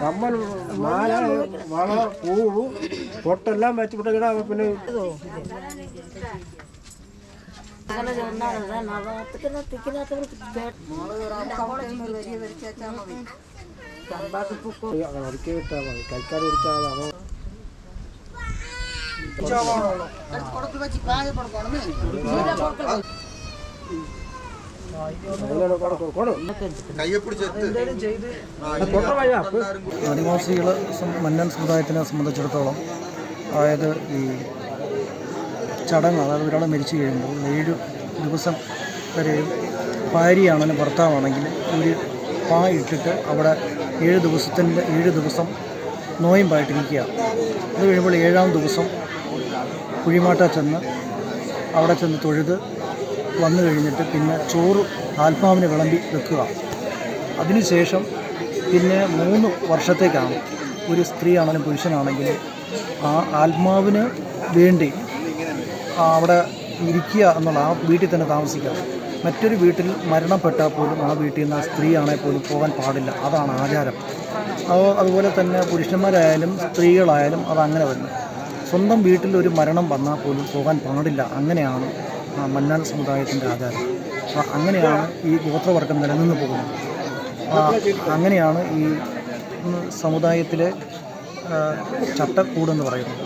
കമ്മൽ മാല വള പൂവ് പൊട്ടെല്ലാം വെച്ചുവിട്ടാ പിന്നെ ഒതുക്കി വിട്ടാൽ മതി. കൈക്കാരി പിടിച്ചാൽ അവ ആദിവാസികൾ മന്നൻ സമുദായത്തിനെ സംബന്ധിച്ചിടത്തോളം അതായത് ഈ ചടങ്ങ് അതായത് ഒരാൾ മരിച്ചു കഴിയുമ്പോൾ ഏഴ് ദിവസം വരെയും ഭാര്യയാണെങ്കിലും ഭർത്താവാണെങ്കിൽ ഒരു പാ ഇട്ടിട്ട് അവിടെ ഏഴ് ദിവസത്തിന്റെ ഏഴ് ദിവസം നോയമ്പായിട്ട് നിൽക്കുക. അത് കഴിയുമ്പോൾ ഏഴാം ദിവസം കുഴിമാട്ട ചെന്ന് അവിടെ ചെന്ന് തൊഴുത് വന്നു കഴിഞ്ഞിട്ട് പിന്നെ ചോറ് ആത്മാവിന് വിളമ്പി വെക്കുക. അതിനുശേഷം പിന്നെ മൂന്ന് വർഷത്തേക്കാണ് ഒരു സ്ത്രീ ആണെങ്കിലും പുരുഷനാണെങ്കിലും ആ ആത്മാവിന് വേണ്ടി അവിടെ ഇരിക്കുക എന്നുള്ള ആ വീട്ടിൽ തന്നെ താമസിക്കുക. മറ്റൊരു വീട്ടിൽ മരണപ്പെട്ടാൽ പോലും ആ വീട്ടിൽ നിന്ന് ആ സ്ത്രീ ആണെങ്കിൽ പോലും പോകാൻ പാടില്ല. അതാണ് ആചാരം. അതുപോലെ തന്നെ പുരുഷന്മാരായാലും സ്ത്രീകളായാലും അതങ്ങനെ തന്നെ സ്വന്തം വീട്ടിൽ ഒരു മരണം വന്നാൽ പോലും പോകാൻ പാടില്ല. അങ്ങനെയാണ് മന്നാൻ സമുദായത്തിന്റെ ആചാരം. അങ്ങനെയാണ് ഈ ഗോത്രവർഗം നിലനിന്ന് പോകുന്നത്. അങ്ങനെയാണ് ഈ സമുദായത്തിലെ ചട്ടക്കൂടെന്ന് പറയുന്നത്.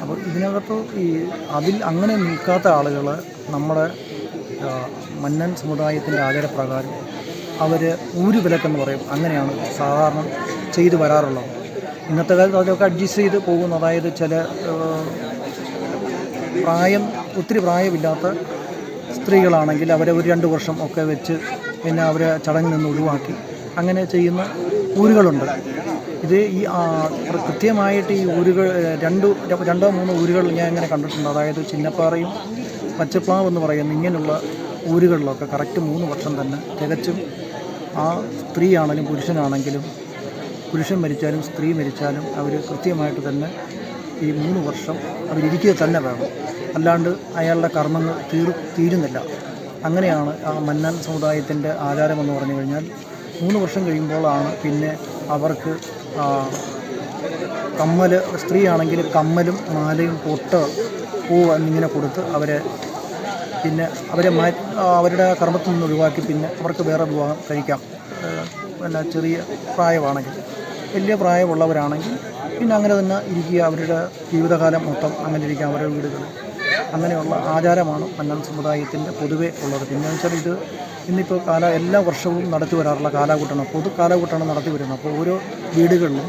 അപ്പോൾ ഇതിനകത്ത് ഈ അതിൽ അങ്ങനെ നിൽക്കാത്ത ആളുകൾ നമ്മുടെ മന്നൻ സമുദായത്തിന്റെ ആചാരപ്രകാരം അവർ ഊരുവിലക്കെന്ന് പറയും. അങ്ങനെയാണ് സാധാരണ ചെയ്തു വരാറുള്ളത്. ഇന്നത്തെ കാലത്ത് അതൊക്കെ അഡ്ജസ്റ്റ് ചെയ്ത് പോകുന്നു. അതായത് ചില പ്രായം ഒത്തിരി പ്രായമില്ലാത്ത സ്ത്രീകളാണെങ്കിൽ അവരെ ഒരു രണ്ട് വർഷം ഒക്കെ വെച്ച് പിന്നെ അവരെ ചടങ്ങിൽ നിന്ന് ഒഴിവാക്കി. അങ്ങനെ ചെയ്യുന്ന ഊരുകളുണ്ട്. ഇത് ഈ കൃത്യമായിട്ട് ഈ ഊരുകൾ രണ്ട് രണ്ടോ മൂന്നോ ഊരുകൾ ഞാൻ ഇങ്ങനെ കണ്ടിട്ടുണ്ട്. അതായത് ചിന്നപ്പാറയും പച്ചപ്ലാവ് എന്ന് പറയുന്ന ഇങ്ങനെയുള്ള ഊരുകളിലൊക്കെ കറക്റ്റ് മൂന്ന് വർഷം തന്നെ തികച്ചും ആ സ്ത്രീയാണെങ്കിലും പുരുഷനാണെങ്കിലും പുരുഷൻ മരിച്ചാലും സ്ത്രീ മരിച്ചാലും അവർ കൃത്യമായിട്ട് തന്നെ ഈ മൂന്ന് വർഷം അവരിക്കുക തന്നെ വേണം. അല്ലാണ്ട് അയാളുടെ കർമ്മങ്ങൾ തീർ തീരുന്നില്ല. അങ്ങനെയാണ് ആ മന്നാൻ സമുദായത്തിന്റെ ആചാരമെന്ന് പറഞ്ഞു കഴിഞ്ഞാൽ മൂന്ന് വർഷം കഴിയുമ്പോഴാണ് പിന്നെ അവർക്ക് കമ്മൽ സ്ത്രീയാണെങ്കിൽ കമ്മലും മാലയും പൊട്ട് പൂ എന്നിങ്ങനെ കൊടുത്ത് അവരെ പിന്നെ അവരെ അവരുടെ കർമ്മത്തിൽ നിന്ന് ഒഴിവാക്കി പിന്നെ അവർക്ക് വേറെ വിവാഹം കഴിക്കാം. പിന്നെ ചെറിയ പ്രായമാണെങ്കിൽ. വലിയ പ്രായമുള്ളവരാണെങ്കിൽ പിന്നെ അങ്ങനെ തന്നെ ഇരിക്കുക അവരുടെ ജീവിതകാലം മൊത്തം അങ്ങനെ ഇരിക്കുക അവരുടെ വീടുകളിൽ അങ്ങനെയുള്ള ആചാരമാണ് മന്നൻ സമുദായത്തിന്റെ പൊതുവെ ഉള്ളത്. പിന്നെ വെച്ചാൽ ഇത് ഇന്നിപ്പോൾ കാല എല്ലാ വർഷവും നടത്തി വരാറുള്ള കാലാകൂട്ടണം പൊതു കാലാകൂട്ടണം നടത്തി വരുന്നത്. അപ്പോൾ ഓരോ വീടുകളിലും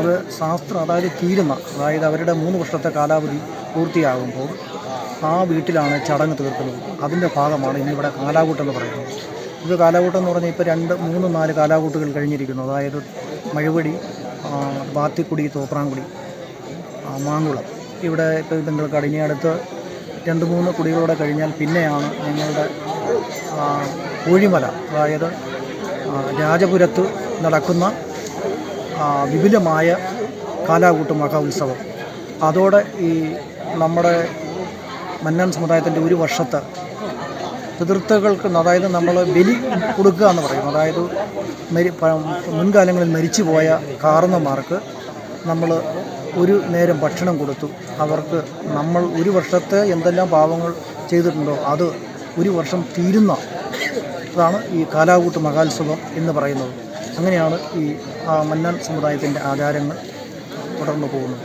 അത് ശാസ്ത്രം അതായത് തീരുന്ന അതായത് അവരുടെ മൂന്ന് വർഷത്തെ കാലാവധി പൂർത്തിയാകുമ്പോൾ ആ വീട്ടിലാണ് ചടങ്ങ് തീർക്കുന്നത്. അതിന്റെ ഭാഗമാണ് ഇന്നിവിടെ കാലാകൂട്ടം എന്ന് പറയുന്നത്. ഇത് കാലാകൂട്ടം എന്ന് പറഞ്ഞാൽ ഇപ്പോൾ രണ്ട് മൂന്ന് നാല് കാലാകൂട്ടുകൾ കഴിഞ്ഞിരിക്കുന്നു. അതായത് മഴുവടി ബാത്തിക്കുടി തോപ്രാങ്കുടി ആ, മാങ്കുളം. ഇവിടെ ഇപ്പോൾ ബംഗൾക്കാട് ഇനി രണ്ട് മൂന്ന് കുടികളൂടെ കഴിഞ്ഞാൽ പിന്നെയാണ് ഞങ്ങളുടെ ആ, കോഴിമല അതായത് രാജപുരത്ത് നടക്കുന്ന വിപുലമായ കാലാകൂട്ട് മഹോത്സവം. അതോടെ ഈ നമ്മുടെ മന്നൻ സമുദായത്തിന്റെ ഒരു വർഷത്തെ പിതൃത്വകൾക്ക് അതായത് നമ്മൾ ബലി കൊടുക്കുക എന്ന് പറയും. അതായത് മരി മുൻകാലങ്ങളിൽ മരിച്ചു പോയ കാർന്നമാർക്ക് നമ്മൾ ഒരു നേരം ഭക്ഷണം കൊടുത്തു. അവർക്ക് നമ്മൾ ഒരു വർഷത്തെ എന്തെല്ലാം പാവങ്ങൾ ചെയ്തിട്ടുണ്ടോ അത് ഒരു വർഷം തീരുന്ന ഇതാണ് ഈ കാലാകൂട്ട് മഹോത്സവം എന്ന് പറയുന്നത്. അങ്ങനെയാണ് ഈ മന്നാൻ സമുദായത്തിന്റെ ആചാരങ്ങൾ തുടർന്നു പോകുന്നത്.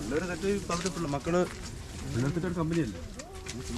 പിള്ളേരെ തെറ്റ് പറഞ്ഞിട്ടുള്ള മക്കൾ പിള്ളേർത്തിട്ട് ഒരു കമ്പനിയല്ലേ? എടുത്ത്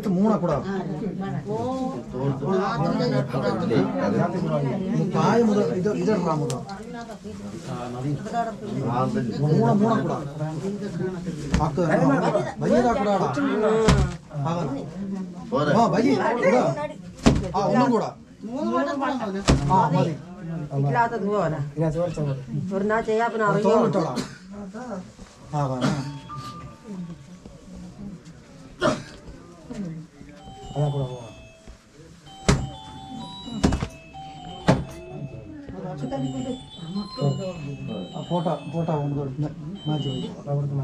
എടുത്ത് മൂ- എടുത്ത് മൂണ കൂടാ തായ മുതൽ ഇത് ഇതിടാ മുതൽ മൂണ മൂണ കൂടാ ആക്ക് വലിയതാക്കൂടാടാ ആ വലിയ കൂടാ ആ ഒന്നും കൂടാ ആ മതി ഇല്ലാത്തത് പോലെ ഇങ്ങനെ ചോദിച്ചാൽ മതി ഒരു നാ ചെയ്യാ പിന്നെ അറിയോ തോന്നിട്ടോടാ ആ കാണാ അതാ കൂടെ പോവാം ഫോട്ടോ ഫോട്ടോ ഒന്ന് മാറ്റി പോയി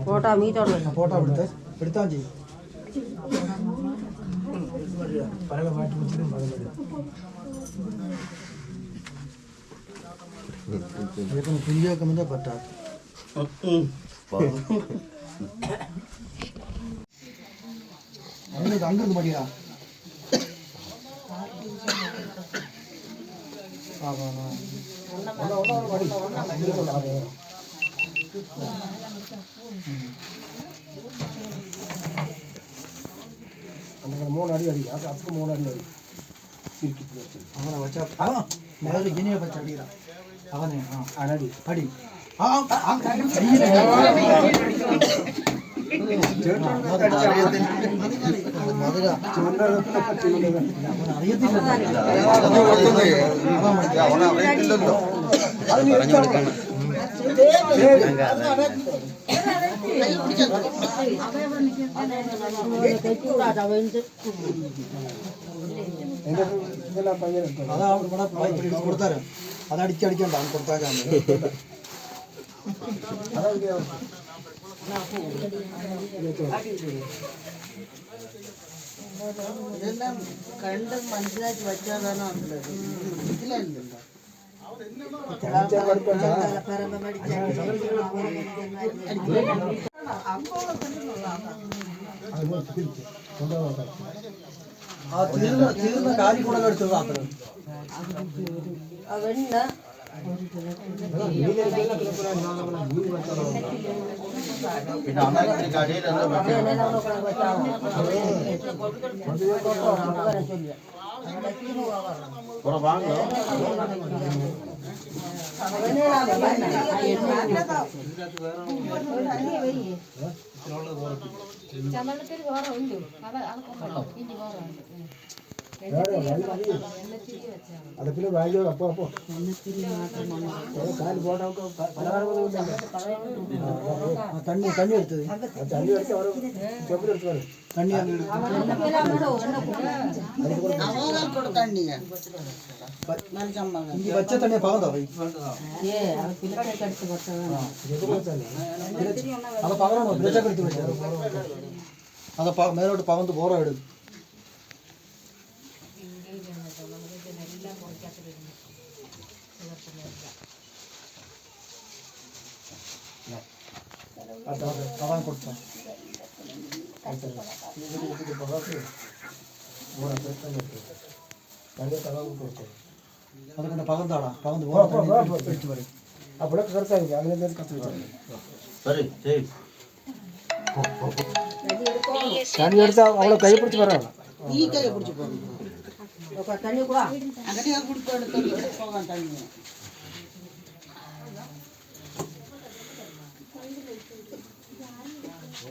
ഫോട്ടോ മീറ്റോണ്ട് ഫോട്ടോ എടുത്ത് എടുത്താൽ ചെയ്യും പല മാറ്റി പിടിച്ചിട്ടും പല അതൊക്കെ കുഞ്ഞാക്കുമ്പോൾ പറ്റാ അങ്ങനെ അങ്കത് മടിയാ ആ ആ ആ അങ്ങനെ മൂന്നടി അടി അത് അത്ര മൂന്നടി അടി ചുരുക്കിട്ട് വെച്ചു അങ്ങനെ വെച്ചാ ആ മേലെ ഇനിയെ വെച്ച അടിയില്ല അവനെ ആ അനടി അടി ആ ആ, ആ കയ്യിലെ. മധുര അവൻ അറിയത്തില്ല എന്റെ ഇതെല്ലാം പയ്യനെടുത്തു അതാ ഇവിടെ കൊടുത്താരം അത് അടിച്ചടിക്കണ്ട കൊടുത്താക്കാൻ ഇതെല്ലാം കണ്ട് മനസ്സിലാക്കി വെച്ചാലാണ് മനസ്സിലായില്ലല്ലോ ആ. തീർന്ന തീർന്ന കാലി കൂടെ എടുത്തത് അത്ര അവണ്ട് ചമ്മളത്തിൽ വേറെ ഉണ്ട് അത് അത് കൊണ്ടോ ഇനി വേറെ ഉണ്ട് അടുപ്പിൽ വാങ്ങിയോ അപ്പോ അപ്പോ കാല് പോട്ടെ പലഹാരം ആ തണ്ണി തണ്ണി എടുത്തത് തണ്ണി അടിച്ച് അവിടെ ചെപ്പിലെടുത്ത് വരും തണ്ണി അവകാൽ കൊടുക്കണ്ടിയ നല്ല ചമ്മങ്ങ ഇഞ്ചി പച്ച തണ്ണിയെ പകന്തോ പോയി ഏ അത് പിള്ളേരൊക്കെ അടുത്ത് കൊടുത്തതാണ് അത് പകരണോ ബ്രേച്ചൊക്കെ എടുത്ത് വെച്ചത് അത് പ- മേലോട്ട് പകന്ന് പോറ എടു പകൻ കൊടുത്തോ അതുകൊണ്ട് പകന്താടാ പകന്ന് പോറ എടുത്ത് പറയും അവിടെ കിടക്കാൻ അങ്ങനെ കത്തി വെച്ചു തണ്ണി എടുത്താൽ അവളെ കൈ പിടിച്ച് പറയാം ഈ കൈ പിടിച്ച് പോകും തണ്ണി കൂടാ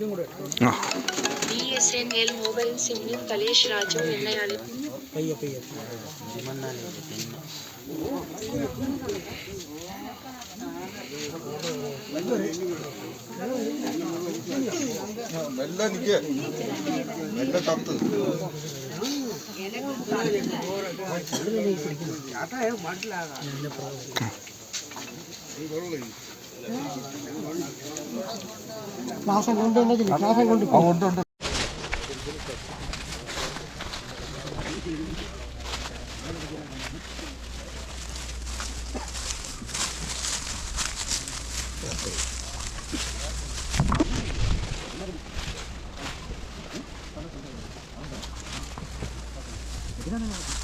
പോകാൻ തന്നെ അമ്മ അവരെ വെച്ചു ഇതാണ് വേണം അതൊന്നും വേണ്ട ഇതിനപ്പോ ഇതിനപ്പോ ആ ഇതിനപ്പോ ഇതിലാണ് ഇത് ഇതിലാണ് പോയി ഇതിനെ കൊണ്ട് B S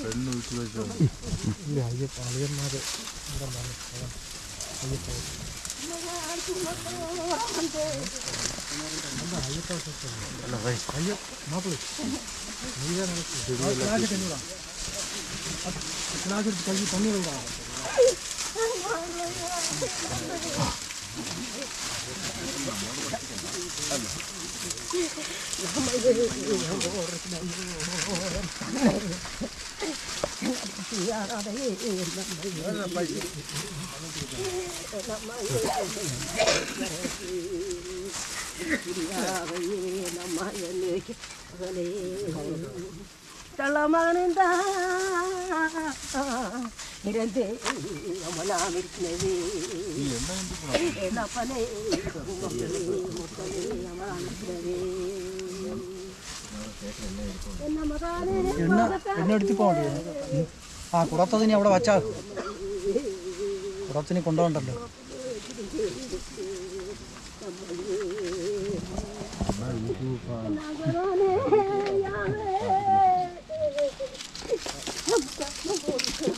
N L mobile സിമ്മിൽ കലേഷ് രാജു എന്നയാളിൽ പയ്യെ പയ്യെ മെല്ലെ നിക്ക് മെല്ലെ തത്ത് ശ്വാസം കൊണ്ടുണ്ടെങ്കിൽ ശ്വാസം കൊണ്ട് അയ്യപ്പാക്ക് നിരന്തേ അമലാമിരിക്കുന്നത് എന്നപ്പനെ എണ്ണ എണ്ണ എടുത്തി പോകണ്ടേ ആ കുടത്തതിനി അവിടെ വച്ചാ. കുടത്തിന് കൊണ്ടുപോകണ്ടല്ലോ. അപ്പന്താനുണ്ടോ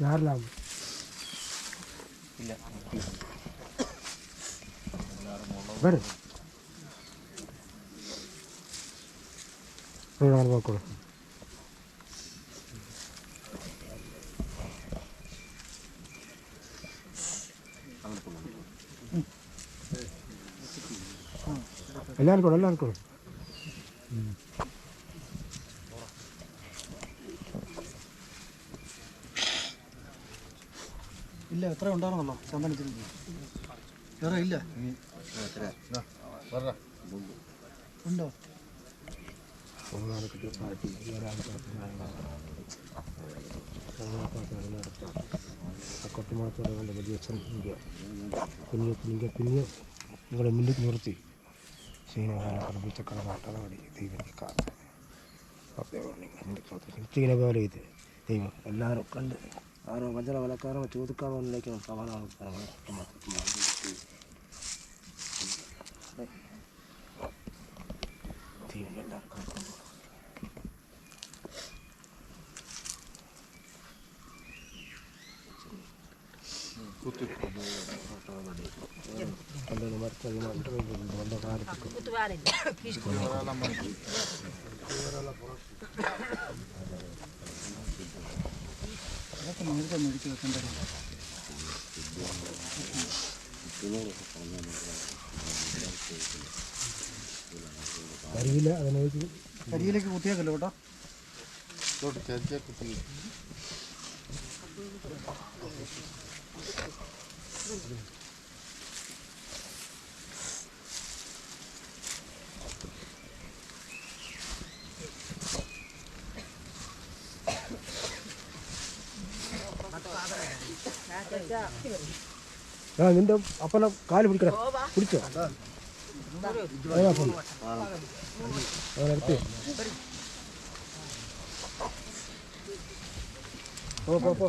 யாரெல்லாம் வரு നോക്കൂ എല്ലാവർക്കും കൂടെ എല്ലാവർക്കും എത്ര ഉണ്ടാകണമല്ലോ ചന്ദനത്തിന് വേറെ ഇല്ല? ഉണ്ടോ? കൊട്ടുമാത്തോടെ കൊണ്ട് വലിയ കുഞ്ഞു നിങ്ങളെ മുന്നിൽ നിർത്തി ശീനകാല കടപ്പിച്ച കടമാട്ടതോടെ ദൈവത്തെ കാത്തു ഇങ്ങനെ പോലെ ഇത് ദൈവം എല്ലാവരും കണ്ട് அவன் மஞ்சள் வழக்காரன் வச்சு ஒதுக்காமல் நினைக்கணும் சவாலாக இருக்காங்க பன்னெண்டு மரத்து അതൊക്കെ നേരത്തെ മേടിച്ച് വെക്കേണ്ടത് അറിയില്ല അതിനെ കരിയിലേക്ക് കുത്തിയേക്കല്ലോ കേട്ടോ. ആ നിന്റെ അപ്പന കാൽ പിടിക്കണം പിടിച്ചോ? അവനെടുത്ത് പോ പോ പോ.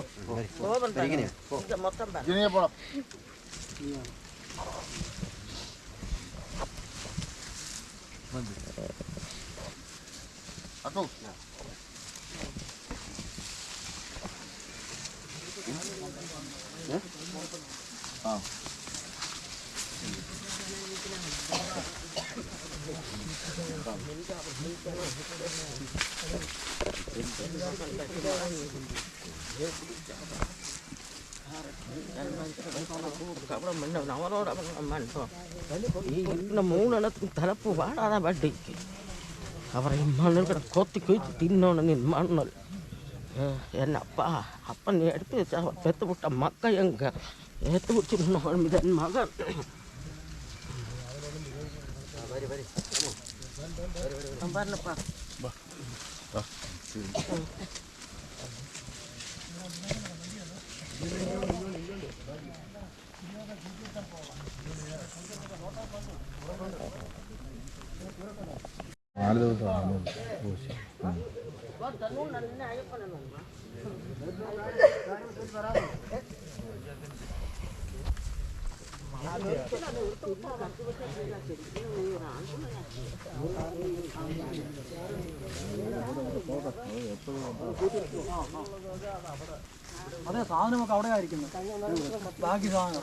ಇಲ್ಲಿನ ಮೂಳೆಲ್ಲ ತಲಪು ಬಾಡಾದ ಬಡ್ಡಿಗೆ ಅವರ ಈ ಮಣ್ಣಲ್ಲಿ ಕಡೆ ಕೊತ್ತಿ ಕುಯ್ತು ತಿನ್ನೋಣ ನಿನ್ನ ಮಣ್ಣಲ್ಲಿ എന്നപ്പ അപ്പൻ എടുത്ത് വെച്ച പെത്ത് വിട്ട മക്ക എങ്ക എത്ത് വിട്ടിരുന്നോ ഇതൻ മകൻ പറഞ്ഞപ്പാ അതെ സാധനമൊക്കെ അവിടെ ആയിരിക്കുന്നു ബാക്കി സാധനം.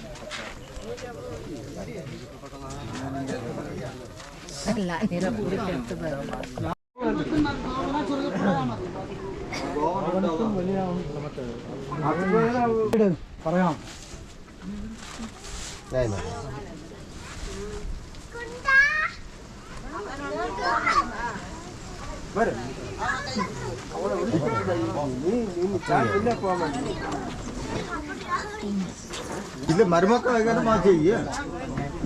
ചെയ്തു അന്നെ അമ്മ അവരാ മെയിൻ പറയാം ഇല്ല മരുമക്ക എങ്ങനെ മാ ചെയ്യ.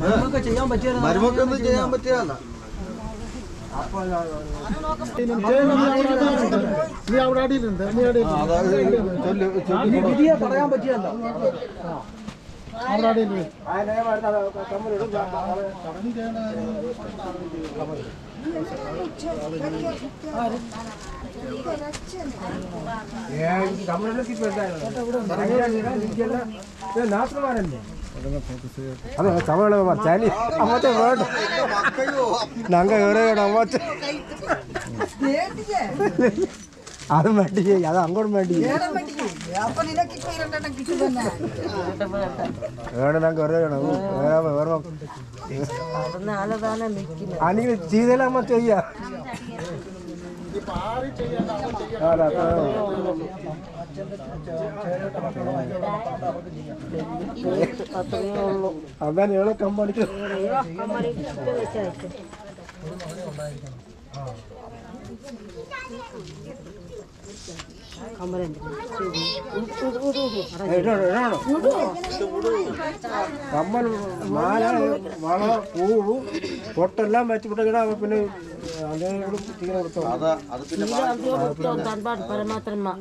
നമുക്ക് ചെയ്യാൻ പറ്റിയ മരുമക്കൊന്നും ചെയ്യാൻ പറ്റിയല്ല നീ വിധിയെ പറയാൻ പറ്റിയല്ല. தமிழ மச்சானி நாங்க எவ்வளோ அம்மாச்சே അത് വേണ്ടി അത് അങ്ങോട്ട് വേണ്ടി വേണം അതാണ് കമ്മൽ മാല വള പൂവ് പൊട്ടെല്ലാം വെച്ചുവിട്ടെങ്കിൽ പിന്നെ അതിനോട് തീരെ പരമാത്മ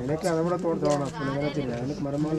എനിക്ക് അതവിടെ തോണം എനിക്ക് മരമാല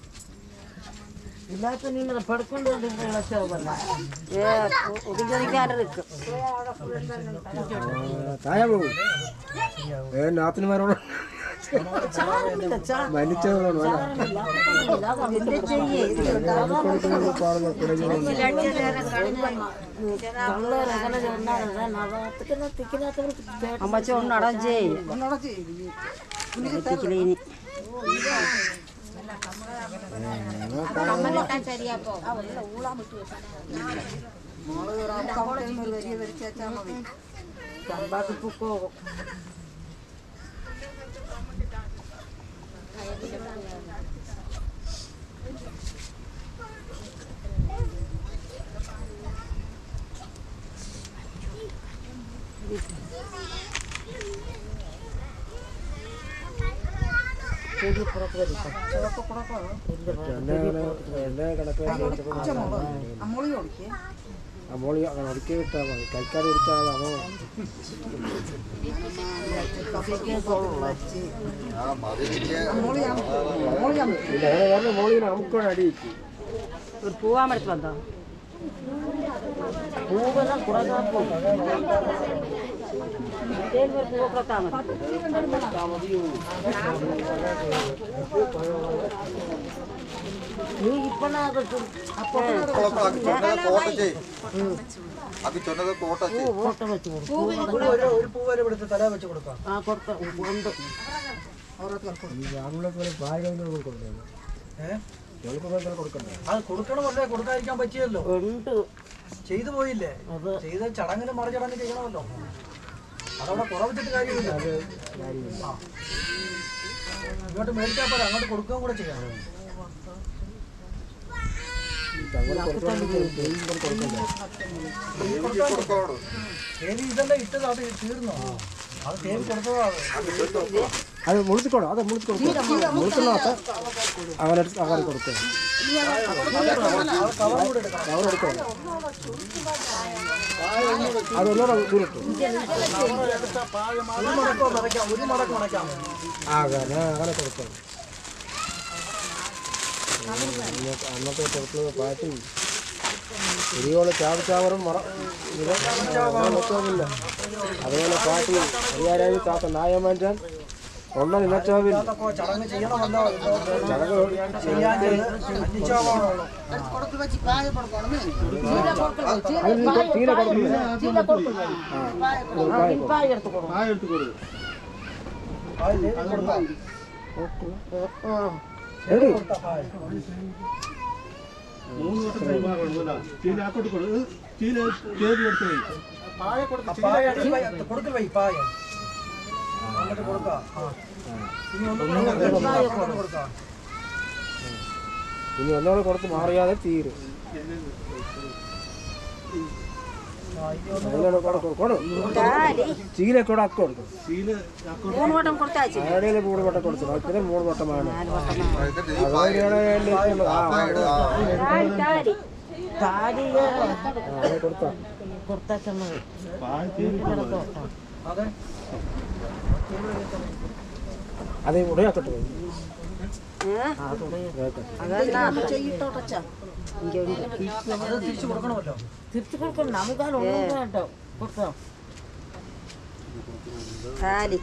തായ പോകും. ഏ നാത്തിനുമാരോട് മരിച്ചതാണ് അമ്മച്ച சம்பாதிப்பு போகும் Thank you. അമ്മോളി ഒടുക്കി വിട്ടാൽ മതി പൂവെല്ലാം അത് കൊടുക്കണമല്ലേ കൊടുക്കാതിരിക്കാൻ പറ്റിയല്ലോ ചെയ്തു പോയില്ലേ ചെയ്ത ചടങ്ങിന് മറുചടങ്ങ് ചെയ്യണമല്ലോ അതവിടെ കുറവിച്ചിട്ട് കാര്യമില്ല. അത് ഇങ്ങോട്ട് മേടിച്ചാൽ പോലെ അങ്ങോട്ട് കൊടുക്കുകയും കൂടെ ഇതല്ലേ ഇട്ടത് അത് തീർന്നോ? അത് തേവി കൊടുത്തതാ അത്. മുളിച്ചിക്കോളൂ അത് മുളിച്ചിക്കോളൂ മുളിച്ചിനകത്ത് അങ്ങനെ അങ്ങനെ കൊടുക്കുക കവർ എടുക്കണം. അത് ഒന്നുകൂടെ മടക്കാം അങ്ങനെ അങ്ങനെ കൊടുക്കണം അന്നത്തെ- കൊടുത്തത് കൊടുക്കുന്നത് പാട്ടി ചാവ് ചാവറും മറ അതുപോലെ പാട്ടി അയ്യായിരം കാത്ത നായം വേണ്ടാൻ ഒന്ന നിലച്ചാവില്ല അതൊക്കെ ചടങ്ങ് ചെയ്യണമല്ലോ ചടങ്ങ് ഇനി ഒന്നുകൂടെ കൊടുത്ത് മാറിയാതെ തീരും. ചീലെ കൂടെ അക്ക കൊടുക്കും. മൂന്ന് വട്ടം കൊടുത്താച്ചു മൂന്ന് വട്ടം കൊടുത്തു ബാക്കി മൂന്ന് വട്ടമാണ്. കൊടുത്താ. കൊടുത്താ അതെ അത് തിരിച്ചു കൊടുക്കണമല്ലോ. തിരിച്ചു കൊടുക്കണം നമുക്കതൊന്നും കേട്ടോ കൊടുക്കാം താലി.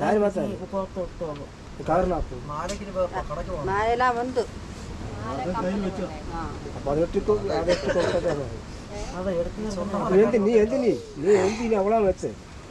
താലി അപ്പൊ എന്തി നീ എന്തിനീ? നീ എന്തിനീ അവളാ വെച്ചേ?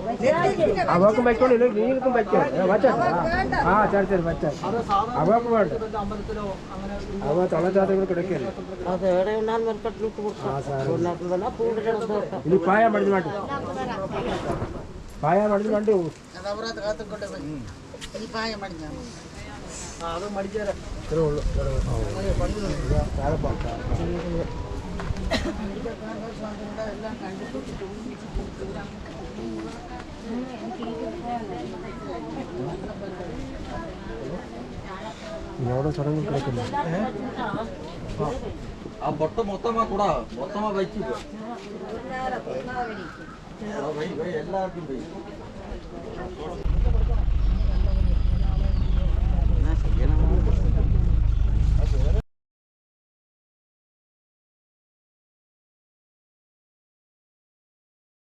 അവക്ക് അവക്കും വയ്ക്കോളില്ല നീക്കും ആ ശരി ശരി വച്ചാ. അവക്ക് വേണ്ട. അവ തളച്ചാത്തങ്ങൾ കിടക്കല്ലേ? ഇനി പായ മടിഞ്ഞു വേണ്ട പായ മടിഞ്ഞു വേണ്ട പോയി മടിഞ്ഞാ അത് മടിച്ചേരാ ഇത്രേ ഉള്ളൂ ഇത്രേ ഉള്ളൂ. താഴെ ఎవడో సడన్ గా ఆ బొట్ట మొత్తమా కూడా మొత్తమా వైచి എല്ലാവർക്കും പോയി എന്നാ ശരിയാണ്